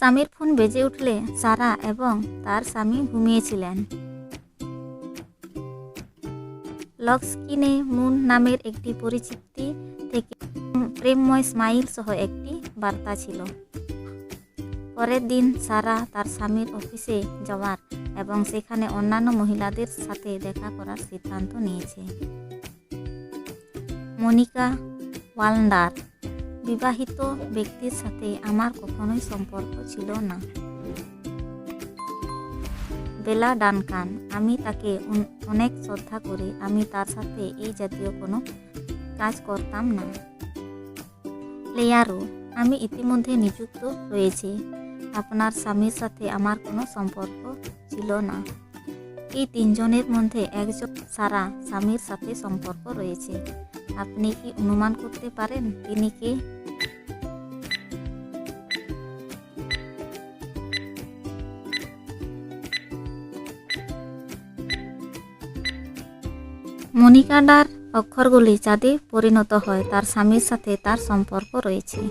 স্বামীর ফোন বেজে উঠলে সারা এবং তার স্বামী ঘুমিয়েছিলেন। লক স্কিনে মুন নামের একটি পরিচিতি থেকে প্রেমময় স্মাইল সহ একটি বার্তা ছিল। পরের দিন সারা তার স্বামীর অফিসে যাওয়ার এবং সেখানে অন্যান্য মহিলাদের সাথে দেখা করার সিদ্ধান্ত নিয়েছে। মনিকা ওয়ালন্ডার বিবাহিত ব্যক্তির সাথে আমার কখনোই সম্পর্ক ছিল না। বেলা ডানকান, আমি তাকে অনেক শ্রদ্ধা করি আমি তার সাথে এই জাতীয় কোনো কাজ করতাম না। লেয়ারো আমি ইতিমধ্যে নিযুক্ত রয়েছি আপনার স্বামীর সাথে আমার কোনো সম্পর্ক ছিল না। এই তিনজনের মধ্যে একজন সারা স্বামীর সাথে সম্পর্ক রয়েছে। আপনি কি অনুমান করতে পারেন তিনি কে? মনিকাডার অক্ষরগুলি চাঁদে পরিণত হয়। তার স্বামীর সাথে তার সম্পর্ক রয়েছে।